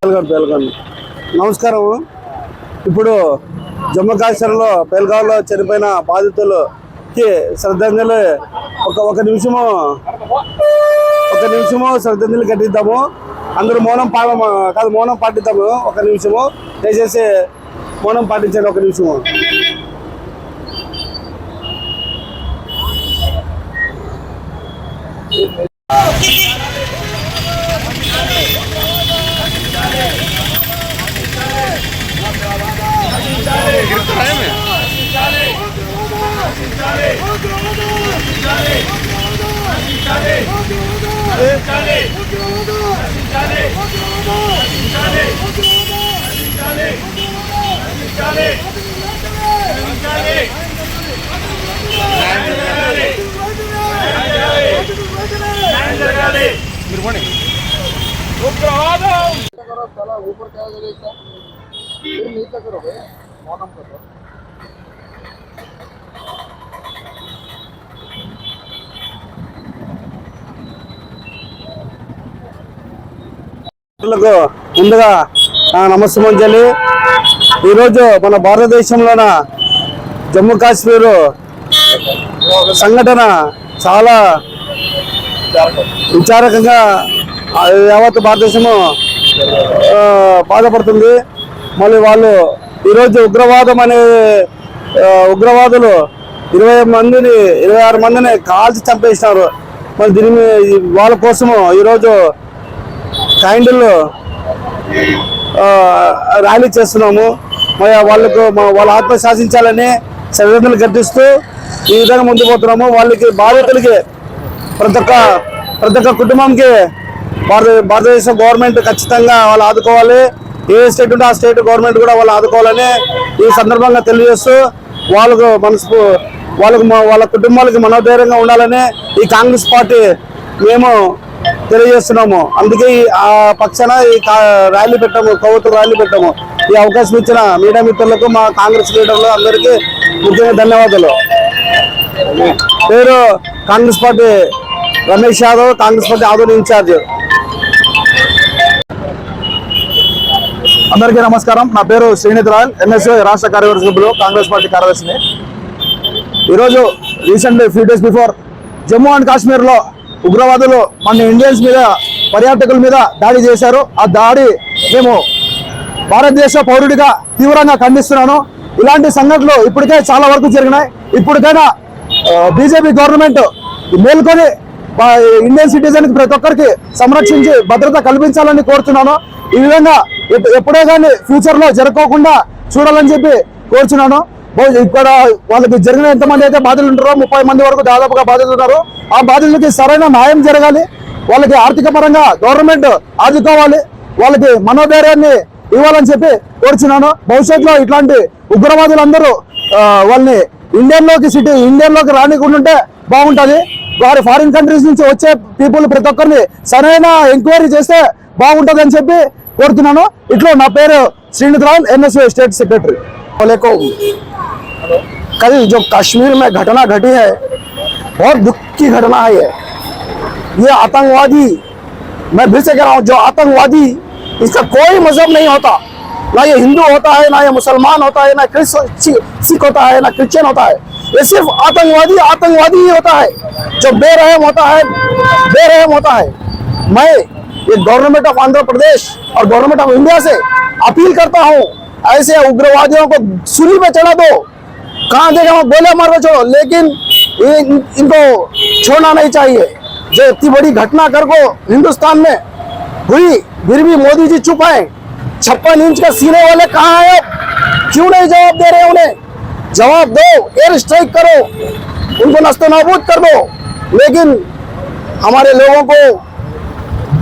పేల్గాం పేల్గాం నమస్కారం. ఇప్పుడు జమ్మూ కాశ్మీర్లో పేల్గాంలో చనిపోయిన బాధితులకి శ్రద్ధాంజలి ఒక ఒక నిమిషము ఒక నిమిషము శ్రద్ధాంజలి కట్టిద్దాము. అందరూ మౌనం పా కాదు మౌనం పాటిద్దాము. ఒక నిమిషము. దయచేసి మౌనం పాటించండి ఒక నిమిషము. साला ऊपर क्या करेगा इसका? फिर नीचे करो बे मौनम करो మిత్రులకు ముందుగా నమస్తమంజలి ఈరోజు మన భారతదేశంలోన జమ్మూ కాశ్మీర్ సంఘటన చాలా విచారకంగా యావత్ భారతదేశము బాధపడుతుంది. మళ్ళీ వాళ్ళు ఈరోజు ఉగ్రవాదం అనే ఉగ్రవాదులు ఇరవై మందిని ఇరవై ఆరు మందిని కాల్చి చంపేసినారు. మరి దీని వాళ్ళ కోసము ఈరోజు కైండ్లు ర్యాలీ చేస్తున్నాము. వాళ్ళకు మా- వాళ్ళ ఆత్మ శాసించాలని సరిహద్దులు గర్దిస్తూ ఈ విధంగా ముందు పోతున్నాము. వాళ్ళకి బాధితులకి ప్రతి ఒక్క ప్రతి ఒక్క కుటుంబంకి భారత భారతదేశ గవర్నమెంట్ ఖచ్చితంగా వాళ్ళు ఆదుకోవాలి. ఏ స్టేట్ ఉంటే ఆ స్టేట్ గవర్నమెంట్ కూడా వాళ్ళు ఆదుకోవాలని ఈ సందర్భంగా తెలియజేస్తూ వాళ్ళకు మనసు వాళ్ళకు మా- వాళ్ళ కుటుంబాలకి మనోధైర్యంగా ఉండాలని ఈ కాంగ్రెస్ పార్టీ మేము తెలియజేస్తున్నాము. అందుకే ఆ పక్షాన ఈ ర్యాలీ పెట్టాము కొవ్వొత్తు ర్యాలీ పెట్టాము. ఈ అవకాశం ఇచ్చిన మీడియా మిత్రులకు మా కాంగ్రెస్ లీడర్లు అందరికీ ముఖ్యంగా ధన్యవాదాలు. పేరు కాంగ్రెస్ పార్టీ రమేష్ యాదవ్ కాంగ్రెస్ పార్టీ ఆదరణ ఇన్ఛార్జ్. అందరికీ నమస్కారం. నా పేరు శ్రీనిధి రాయల్ ఎన్ఎస్ఓ రాష్ట్ర కార్యదర్శి సభ్యులు కాంగ్రెస్ పార్టీ కార్యదర్శిని. ఈరోజు recent few days before Jammu and కాశ్మీర్లో ఉగ్రవాదులు మన ఇండియన్స్ మీద పర్యాటకుల మీద దాడి చేశారు. ఆ దాడి మేము భారతదేశ పౌరుడిగా తీవ్రంగా ఖండిస్తున్నాను. ఇలాంటి సంఘటనలు ఇప్పటికే చాలా వరకు జరిగినాయి. ఇప్పటికైనా బీజేపీ గవర్నమెంట్ మేల్కొని ఇండియన్ సిటిజన్ ప్రతి ఒక్కరికి సంరక్షించి భద్రత కల్పించాలని కోరుతున్నాను. ఈ విధంగా ఎప్- ఎప్పుడే కానీ ఫ్యూచర్లో జరుపుకోకుండా చూడాలని చెప్పి కోరుచున్నాను. ఇక్కడ వాళ్ళకి జరిగిన ఎంతమంది అయితే బాధ్యులు ఉంటారో ముప్పై మంది వరకు దాదాపుగా బాధలు ఉన్నారు. ఆ బాధ్యులకి సరైన న్యాయం జరగాలి. వాళ్ళకి ఆర్థిక పరంగా గవర్నమెంట్ ఆదుకోవాలి. వాళ్ళకి మనోధైర్యాన్ని ఇవ్వాలని చెప్పి కోరుచున్నాను. భవిష్యత్తులో ఇట్లాంటి ఉగ్రవాదులందరూ వాళ్ళని ఇండియన్లోకి సిటీ ఇండియన్లోకి రానికుంటుంటే బాగుంటుంది. వారి ఫారిన్ కంట్రీస్ నుంచి వచ్చే పీపుల్ ప్రతి ఒక్కరిని సరైన ఎంక్వైరీ చేస్తే బాగుంటుంది అని చెప్పి కోరుతున్నాను. ఇట్లా నా పేరు శ్రీనిధరావు ఎన్ఎస్ఓ స్టేట్ సెక్రటరీ कल जो कश्मीर में घटना घटी है, बहुत दुख की घटना है ये। ये आतंकवादी, मैं फिर से कह रहा हूँ, जो आतंकवादी, इसका कोई मज़हब नहीं होता। ना ये हिंदू होता है, ना ये मुसलमान होता है, ना सिख होता है, ना क्रिश्चियन होता है। ये सिर्फ़ आतंकवादी आतंकवादी ही होता है। जो बेरहम होता है, बेरहम होता है। मैं ये गवर्नमेंट ऑफ़ आंध्र प्रदेश और गवर्नमेंट ऑफ़ इंडिया से अपील करता हूँ, ऐसे उग्रवादियों को सूली पे चढ़ा दो। कहाँ देखा वहाँ गोले मारो छोड़ो। लेकिन इन, इनको छोड़ना नहीं चाहिए। जो इतनी बड़ी घटना कर को हिंदुस्तान में हुई फिर भी मोदी जी चुप है। छप्पन इंच का सीने वाले कहाँ है? क्यों नहीं जवाब दे रहे उन्हें? जवाब दो एयर स्ट्राइक करो। उनको नस्तो नाबूद कर दो। लेकिन हमारे लोगों को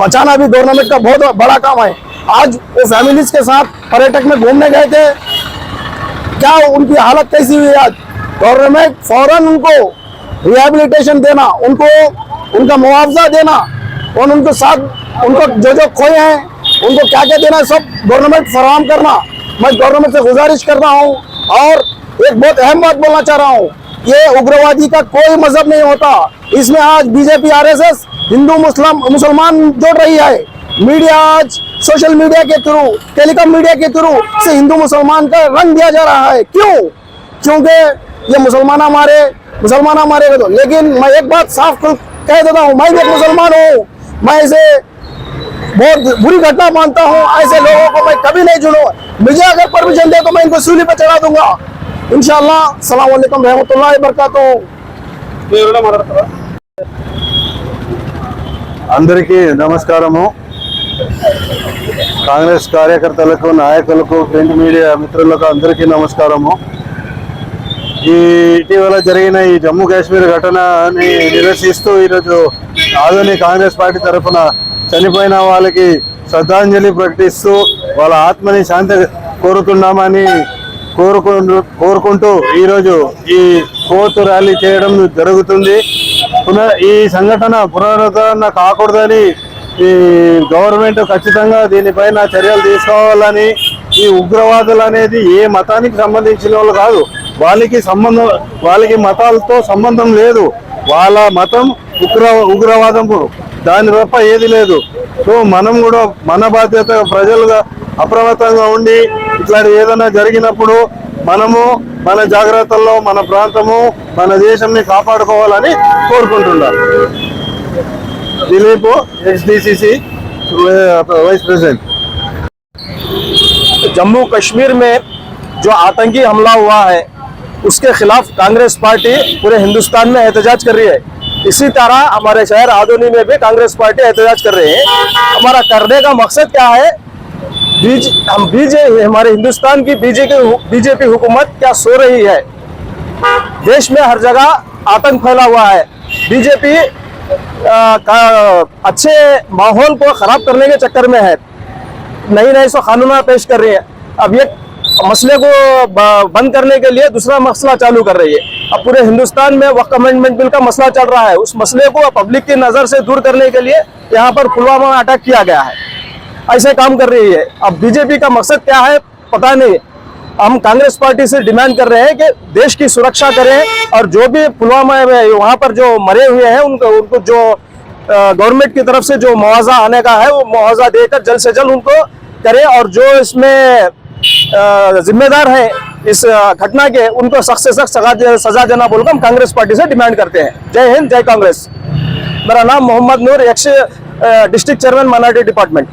बचाना भी गवर्नमेंट का बहुत बड़ा काम है। आज वो फैमिलीज़ के साथ पर्यटक में घूमने गए थे। क्या उनकी हालत कैसी हुई आज? गवर्नमेंट फ़ौरन उनको रिहेबिलिटेशन देना उनको उनका मुआवजा देना और उनको साथ उनको जो जो खोए हैं उनको क्या क्या देना है, सब गवर्नमेंट फराहम करना। मैं गवर्नमेंट से गुजारिश कर रहा हूँ और एक बहुत अहम बात बोलना चाह रहा हूँ ये उग्रवादी का कोई मज़हब नहीं होता। इसमें आज बीजेपी आरएसएस हिंदू मुस्लिम मुसलमान जोड़ रही है। मीडिया आज सोशल मीडिया के थ्रू टेलीकॉम मीडिया के थ्रू से हिंदू मुसलमान का रंग दिया जा रहा है क्यों क्योंकि ये मुसलमान हमारे मुसलमान हमारे तो लेकिन मैं एक बात साफ खुल- कह देता हूँ मैं भी एक मुसलमान हूँ मैं इसे बहुत बुरी घटना मानता हूँ ऐसे लोगों को मैं कभी नहीं जुड़ूंगा मुझे अगर परमिशन दे तो मैं इनको सूली पे चढ़ा दूंगा इनशाला सलाम वालेकुम रहमतुल्लाह बरकातहू మీరు ఎవరైనా మాట్లాడతారా అందరికీ నమస్కారము కాంగ్రెస్ కార్యకర్తలకు నాయకులకు ప్రింట్ మీడియా మిత్రులకు అందరికీ నమస్కారము. ఈ ఇటీవల జరిగిన ఈ జమ్మూ కాశ్మీర్ ఘటనని నిరసిస్తూ ఈరోజు ఆధునిక కాంగ్రెస్ పార్టీ తరఫున చనిపోయిన వాళ్ళకి శ్రద్ధాంజలి ప్రకటిస్తూ వాళ్ళ ఆత్మని శాంతి కోరుతున్నామని కోరుకుంటూ కోరుకుంటూ ఈరోజు ఈ కోర్టు ర్యాలీ చేయడం జరుగుతుంది. పునః ఈ సంఘటన పునరుద్ధరణ కాకూడదని ఈ గవర్నమెంట్ ఖచ్చితంగా దీనిపైన చర్యలు తీసుకోవాలని ఈ ఉగ్రవాదులు అనేది ఏ మతానికి సంబంధించిన వాళ్ళు కాదు. వాళ్ళకి సంబంధం వాళ్ళకి మతాలతో సంబంధం లేదు. వాళ్ళ మతం ఉగ్ర ఉగ్రవాదం దాని తప్ప ఏది లేదు. సో మనం కూడా మన బాధ్యత ప్రజలుగా అప్రమత్తంగా ఉండి ఇట్లాంటి ఏదైనా జరిగినప్పుడు మనము మన జాగ్రత్తల్లో మన ప్రాంతము మన దేశంని కాపాడుకోవాలని కోరుకుంటున్నారు Dileep H D C vice president Jammu Kashmir में जो आतंकी हमला हुआ है, उसके खिलाफ कांग्रेस पार्टी पूरे हिंदुस्तान में एहतजाज कर रही है। इसी तरह हमारे शहर आदोनी में भी कांग्रेस पार्टी एहतजाज कर रही है। हमारा करने का मकसद क्या है? बीज, हम बीजे, हमारे हिंदुस्तान की बीजेपी बीजेपी हुकूमत क्या सो रही है? देश में हर जगह आतंक फैला हुआ है। बीजेपी का, अच्छे माहौल को खराब करने के चक्कर में है। नई नई सो कानून पेश कर रही है। अब ये मसले को बंद करने के लिए दूसरा मसला चालू कर रही है। अब पूरे हिंदुस्तान में वक्त अमेंडमेंट बिल का मसला चल रहा है। उस मसले को पब्लिक की नज़र से दूर करने के लिए यहाँ पर पुलवामा अटैक किया गया है। ऐसे काम कर रही है। अब बीजेपी का मकसद क्या है, पता नहीं। हम कांग्रेस पार्टी से डिमांड कर रहे हैं कि देश की सुरक्षा करें और जो भी पुलवामा में वहाँ पर जो मरे हुए हैं, उनको उनको जो गवर्नमेंट की तरफ़ से जो मुआवजा आने का है, वो मुआवजा देकर जल्द से जल्द उनको करें और जो इसमें जिम्मेदार है इस घटना के, उनको सख्त से सख्त सजा देना बोलकर हम कांग्रेस पार्टी से डिमांड करते हैं। जय हिंद, जय कांग्रेस। मेरा नाम Mohammed Noor ex district chairman minority department.